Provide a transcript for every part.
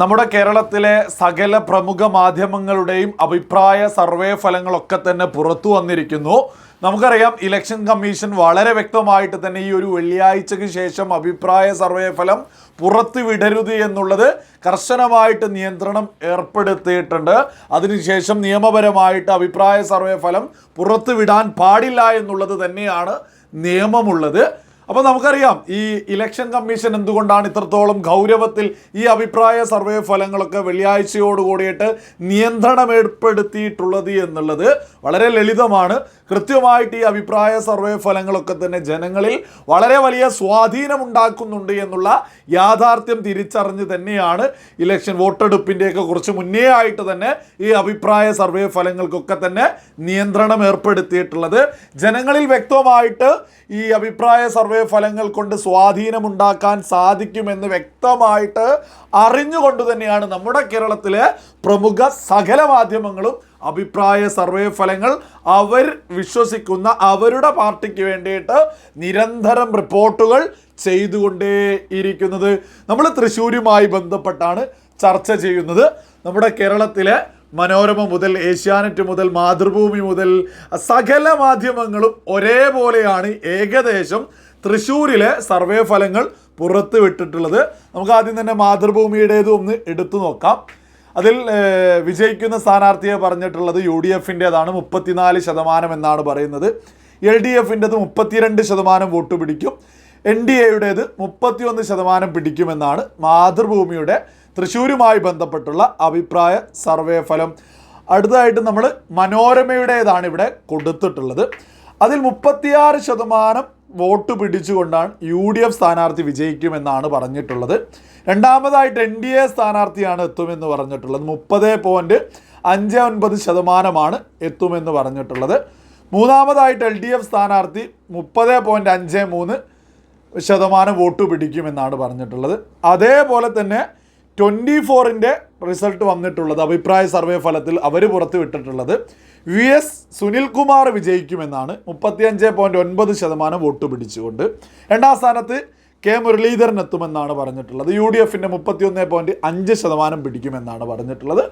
നമ്മുടെ കേരളത്തിലെ സകല പ്രമുഖ മാധ്യമങ്ങളുടെയും അഭിപ്രായ സർവേ ഫലങ്ങളൊക്കെ തന്നെ പുറത്തു വന്നിരിക്കുന്നു. നമുക്കറിയാം ഇലക്ഷൻ കമ്മീഷൻ വളരെ വ്യക്തമായിട്ട് തന്നെ ഈ ഒരു വെള്ളിയാഴ്ചയ്ക്ക് ശേഷം അഭിപ്രായ സർവേ ഫലം പുറത്തു വിടരുത് എന്നുള്ളത് കർശനമായിട്ട് നിയന്ത്രണം ഏർപ്പെടുത്തിയിട്ടുണ്ട്. അതിനുശേഷം നിയമപരമായിട്ട് അഭിപ്രായ സർവേ ഫലം പുറത്തു വിടാൻ പാടില്ല എന്നുള്ളത് തന്നെയാണ് നിയമമുള്ളത്. അപ്പോൾ നമുക്കറിയാം ഈ ഇലക്ഷൻ കമ്മീഷൻ എന്തുകൊണ്ടാണ് ഇത്രത്തോളം ഗൗരവത്തിൽ ഈ അഭിപ്രായ സർവേ ഫലങ്ങളൊക്കെ വെള്ളിയാഴ്ചയോട് കൂടിയിട്ട് നിയന്ത്രണം ഏർപ്പെടുത്തിയിട്ടുള്ളത് എന്നുള്ളത് വളരെ ലളിതമാണ്. കൃത്യമായിട്ട് ഈ അഭിപ്രായ സർവേ ഫലങ്ങളൊക്കെ തന്നെ ജനങ്ങളിൽ വളരെ വലിയ സ്വാധീനമുണ്ടാക്കുന്നുണ്ട് എന്നുള്ള യാഥാർത്ഥ്യം തിരിച്ചറിഞ്ഞ് തന്നെയാണ് ഇലക്ഷൻ വോട്ടെടുപ്പിന്റെയൊക്കെ കുറച്ച് മുന്നേ ആയിട്ട് തന്നെ ഈ അഭിപ്രായ സർവേ ഫലങ്ങൾക്കൊക്കെ തന്നെ നിയന്ത്രണം ഏർപ്പെടുത്തിയിട്ടുള്ളത്. ജനങ്ങളിൽ വ്യക്തമായിട്ട് ഈ അഭിപ്രായ സർവേ ഫലങ്ങൾ കൊണ്ട് സ്വാധീനമുണ്ടാക്കാൻ സാധിക്കുമെന്ന് വ്യക്തമായിട്ട് അറിഞ്ഞുകൊണ്ട് തന്നെയാണ് നമ്മുടെ കേരളത്തിലെ പ്രമുഖ സകല മാധ്യമങ്ങളും അഭിപ്രായ സർവേ ഫലങ്ങൾ അവർ വിശ്വസിക്കുന്ന അവരുടെ പാർട്ടിക്ക് വേണ്ടിയിട്ട് നിരന്തരം റിപ്പോർട്ടുകൾ ചെയ്തുകൊണ്ടേ ഇരിക്കുന്നത്. നമ്മൾ തൃശ്ശൂരുമായി ബന്ധപ്പെട്ടാണ് ചർച്ച ചെയ്യുന്നത്. നമ്മുടെ കേരളത്തിലെ മനോരമ മുതൽ ഏഷ്യാനെറ്റ് മുതൽ മാതൃഭൂമി മുതൽ സകല മാധ്യമങ്ങളും ഒരേപോലെയാണ് ഏകദേശം തൃശ്ശൂരിലെ സർവേ ഫലങ്ങൾ പുറത്ത് വിട്ടിട്ടുള്ളത്. നമുക്ക് ആദ്യം തന്നെ മാതൃഭൂമിയുടേത് ഒന്ന് എടുത്തു നോക്കാം. അതിൽ വിജയിക്കുന്ന സ്ഥാനാർത്ഥിയെ പറഞ്ഞിട്ടുള്ളത് യു ഡി എഫിന്റെതാണ് മുപ്പത്തിനാല് ശതമാനം എന്നാണ് പറയുന്നത്. എൽ ഡി എഫിന്റെത് മുപ്പത്തിരണ്ട് ശതമാനം വോട്ട് പിടിക്കും. എൻ ഡി എയുടേത് മുപ്പത്തിയൊന്ന് ശതമാനം പിടിക്കുമെന്നാണ് മാതൃഭൂമിയുടെ തൃശ്ശൂരുമായി ബന്ധപ്പെട്ടുള്ള അഭിപ്രായ സർവേ ഫലം. അടുത്തതായിട്ട് നമ്മൾ മനോരമയുടേതാണ് ഇവിടെ കൊടുത്തിട്ടുള്ളത്. അതിൽ മുപ്പത്തിയാറ് ശതമാനം വോട്ട് പിടിച്ചുകൊണ്ടാണ് യു ഡി എഫ് സ്ഥാനാർത്ഥി വിജയിക്കുമെന്നാണ് പറഞ്ഞിട്ടുള്ളത്. രണ്ടാമതായിട്ട് എൻ ഡി എ സ്ഥാനാർത്ഥിയാണ് എത്തുമെന്ന് പറഞ്ഞിട്ടുള്ളത്. മുപ്പത് പോയിന്റ് അഞ്ച് ഒൻപത് ശതമാനമാണ് എത്തുമെന്ന് പറഞ്ഞിട്ടുള്ളത്. മൂന്നാമതായിട്ട് എൽ ഡി എഫ് സ്ഥാനാർത്ഥി മുപ്പത് പോയിന്റ് അഞ്ച് മൂന്ന് ശതമാനം വോട്ട് പിടിക്കുമെന്നാണ് പറഞ്ഞിട്ടുള്ളത്. അതേപോലെ തന്നെ ട്വന്റി ഫോറിന്റെ റിസൾട്ട് വന്നിട്ടുള്ളത്. അഭിപ്രായ സർവേ ഫലത്തിൽ അവർ പുറത്ത് വിട്ടിട്ടുള്ളത് വി എസ് സുനിൽകുമാർ വിജയിക്കുമെന്നാണ് മുപ്പത്തിയഞ്ച് പോയിന്റ് ഒൻപത് ശതമാനം വോട്ട് പിടിച്ചുകൊണ്ട്. രണ്ടാം സ്ഥാനത്ത് കെ മുരളീധരൻ എത്തുമെന്നാണ് പറഞ്ഞിട്ടുള്ളത്. യു ഡി എഫിന്റെ മുപ്പത്തിയൊന്ന് പോയിന്റ് അഞ്ച് ശതമാനം പിടിക്കുമെന്നാണ് പറഞ്ഞിട്ടുള്ളത്.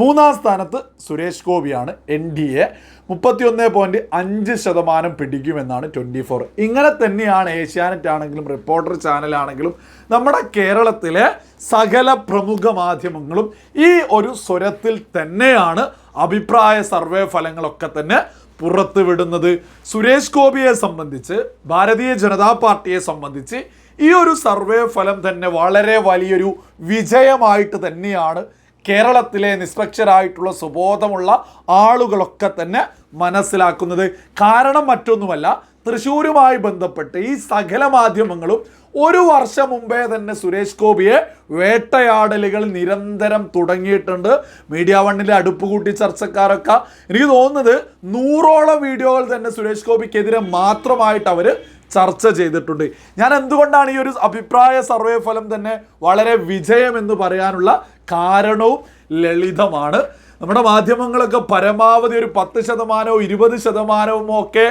മൂന്നാം സ്ഥാനത്ത് സുരേഷ് ഗോപിയാണ് എൻ ഡി എ. മുപ്പത്തിയൊന്ന് പോയിന്റ് അഞ്ച് ശതമാനം പിടിക്കുമെന്നാണ് ട്വന്റി ഫോർ. ഇങ്ങനെ തന്നെയാണ് ഏഷ്യാനെറ്റ് ആണെങ്കിലും റിപ്പോർട്ടർ ചാനലാണെങ്കിലും നമ്മുടെ കേരളത്തിലെ സകല പ്രമുഖ മാധ്യമങ്ങളും ഈ ഒരു സ്വരത്തിൽ തന്നെയാണ് അഭിപ്രായ സർവേ ഫലങ്ങളൊക്കെ തന്നെ പുറത്തുവിടുന്നത്. സുരേഷ് ഗോപിയെ സംബന്ധിച്ച് ഭാരതീയ ജനതാ പാർട്ടിയെ സംബന്ധിച്ച് ഈ ഒരു സർവേ ഫലം തന്നെ വളരെ വലിയൊരു വിജയമായിട്ട് തന്നെയാണ് കേരളത്തിലെ നിഷ്പക്ഷരായിട്ടുള്ള സുബോധമുള്ള ആളുകളൊക്കെ തന്നെ മനസ്സിലാക്കുന്നത്. കാരണം മറ്റൊന്നുമല്ല തൃശ്ശൂരുമായി ബന്ധപ്പെട്ട് ഈ സകല മാധ്യമങ്ങളും ഒരു വർഷം മുമ്പേ തന്നെ സുരേഷ് ഗോപിയെ വേട്ടയാടലുകൾ നിരന്തരം തുടങ്ങിയിട്ടുണ്ട്. മീഡിയ വണ്ണിലെ അടുപ്പ് കൂട്ടി ചർച്ചക്കാരൊക്കെ. എനിക്ക് തോന്നുന്നത് നൂറോളം വീഡിയോകൾ തന്നെ സുരേഷ് ഗോപിക്കെതിരെ മാത്രമായിട്ട് അവർ ചർച്ച ചെയ്തിട്ടുണ്ട്. ഞാൻ എന്തുകൊണ്ടാണ് ഈ ഒരു അഭിപ്രായ സർവേ ഫലം തന്നെ വളരെ വിജയം എന്ന് പറയാനുള്ള കാരണവും ലളിതമാണ്. നമ്മുടെ മാധ്യമങ്ങളൊക്കെ പരമാവധി ഒരു പത്ത് ശതമാനവും ഇരുപത് ശതമാനവും ഒക്കെ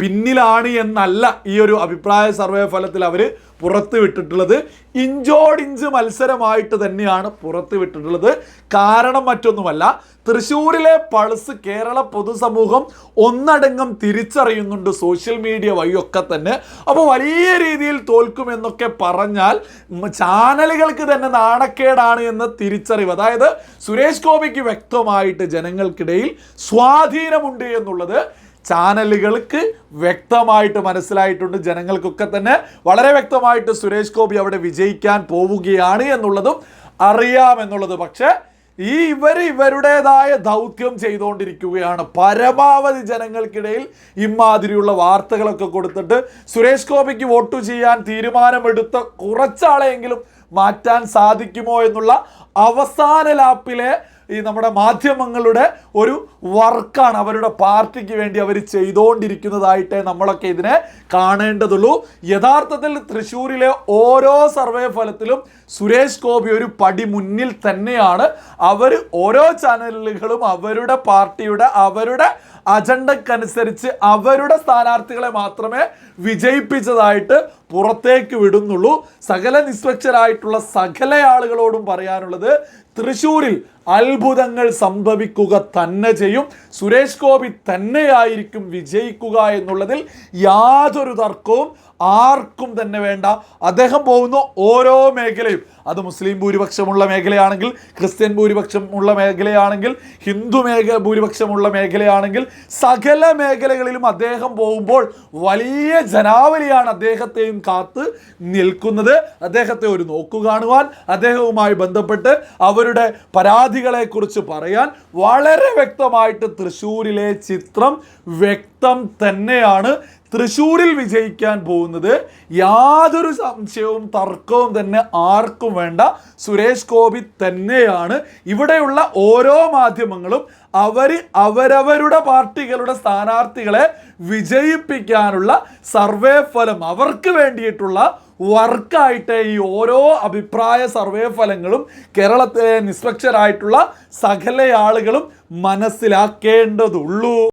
പിന്നിലാണ് എന്നല്ല ഈ ഒരു അഭിപ്രായ സർവേ ഫലത്തിൽ അവർ പുറത്ത് വിട്ടിട്ടുള്ളത്. ഇഞ്ചോടിഞ്ച് മത്സരമായിട്ട് തന്നെയാണ് പുറത്ത് വിട്ടിട്ടുള്ളത്. കാരണം മറ്റൊന്നുമല്ല തൃശ്ശൂരിലെ പൾസ് കേരള പൊതുസമൂഹം ഒന്നടങ്കം തിരിച്ചറിയുന്നുണ്ട് സോഷ്യൽ മീഡിയ വഴിയൊക്കെ തന്നെ. അപ്പോൾ വലിയ രീതിയിൽ തോൽക്കുമെന്നൊക്കെ പറഞ്ഞാൽ ചാനലുകൾക്ക് തന്നെ നാണക്കേടാണ് എന്ന തിരിച്ചറിവ്. അതായത് സുരേഷ് ഗോപിക്ക് വ്യക്തമായിട്ട് ജനങ്ങൾക്കിടയിൽ സ്വാധീനമുണ്ട് എന്നുള്ളത് ചാനലുകൾക്ക് വ്യക്തമായിട്ട് മനസ്സിലായിട്ടുണ്ട്. ജനങ്ങൾക്കൊക്കെ തന്നെ വളരെ വ്യക്തമായിട്ട് സുരേഷ് ഗോപി അവിടെ വിജയിക്കാൻ പോവുകയാണ് എന്നുള്ളതും അറിയാമെന്നുള്ളത് പക്ഷേ ഈ ഇവർ ഇവരുടേതായ ദൗത്യം ചെയ്തുകൊണ്ടിരിക്കുകയാണ്. പരമാവധി ജനങ്ങൾക്കിടയിൽ ഇമാതിരിയുള്ള വാർത്തകളൊക്കെ കൊടുത്തിട്ട് സുരേഷ് ഗോപിക്ക് വോട്ട് ചെയ്യാൻ തീരുമാനമെടുത്ത കുറച്ചാളെങ്കിലും മാറ്റാൻ സാധിക്കുമോ എന്നുള്ള അവസാന ലാപ്പിലെ ഈ നമ്മുടെ മാധ്യമങ്ങളുടെ ഒരു വർക്കാണ് അവരുടെ പാർട്ടിക്ക് വേണ്ടി അവർ ചെയ്തുകൊണ്ടിരിക്കുന്നതായിട്ടേ നമ്മളൊക്കെ ഇതിനെ കാണേണ്ടതുള്ളൂ. യഥാർത്ഥത്തിൽ തൃശ്ശൂരിലെ ഓരോ സർവേ ഫലത്തിലും സുരേഷ് ഗോപി ഒരു പടി മുന്നിൽ തന്നെയാണ്. അവർ ഓരോ ചാനലുകളും അവരുടെ പാർട്ടിയുടെ അവരുടെ അജണ്ടക്കനുസരിച്ച് അവരുടെ സ്ഥാനാർത്ഥികളെ മാത്രമേ വിജയിപ്പിച്ചതായിട്ട് പുറത്തേക്ക് വിടുന്നുള്ളൂ. സകല നിസ്വക്ഷരായിട്ടുള്ള സകല ആളുകളോടും പറയാനുള്ളത് തൃശ്ശൂരിൽ അത്ഭുതങ്ങൾ സംഭവിക്കുക തന്നെ ചെയ്യും. സുരേഷ് ഗോപി തന്നെയായിരിക്കും വിജയിക്കുക എന്നുള്ളതിൽ യാതൊരു തർക്കവും ആർക്കും തന്നെ വേണ്ട. അദ്ദേഹം പോകുന്ന ഓരോ മേഖലയും. അത് മുസ്ലിം ഭൂരിപക്ഷമുള്ള മേഖലയാണെങ്കിൽ ക്രിസ്ത്യൻ ഭൂരിപക്ഷമുള്ള മേഖലയാണെങ്കിൽ ഹിന്ദു മേഖല ഭൂരിപക്ഷമുള്ള മേഖലയാണെങ്കിൽ സകല മേഖലകളിലും അദ്ദേഹം പോകുമ്പോൾ വലിയ ജനാവലിയാണ് അദ്ദേഹത്തെയും കാത്ത് നിൽക്കുന്നത്. അദ്ദേഹത്തെ ഒരു നോക്കു കാണുവാൻ അദ്ദേഹവുമായി ബന്ധപ്പെട്ട് അവരുടെ പരാതികളെക്കുറിച്ച് പറയാൻ വളരെ വ്യക്തമായിട്ട് തൃശ്ശൂരിലെ ചിത്രം വ്യക്തം തന്നെയാണ്. തൃശ്ശൂരിൽ വിജയിക്കാൻ പോകുന്നത് യാതൊരു സംശയവും തർക്കവും തന്നെ ആർക്കും വേണ്ട സുരേഷ് ഗോപി തന്നെയാണ്. ഇവിടെയുള്ള ഓരോ മാധ്യമങ്ങളും അവർ അവരവരുടെ പാർട്ടികളുടെ സ്ഥാനാർത്ഥികളെ വിജയിപ്പിക്കാനുള്ള സർവേ ഫലം അവർക്ക് വേണ്ടിയിട്ടുള്ള വർക്കായിട്ട് ഈ ഓരോ അഭിപ്രായ സർവേ ഫലങ്ങളും കേരളത്തിലെ നിഷ്പക്ഷരായിട്ടുള്ള സകല ആളുകളും മനസ്സിലാക്കേണ്ടതുള്ളൂ.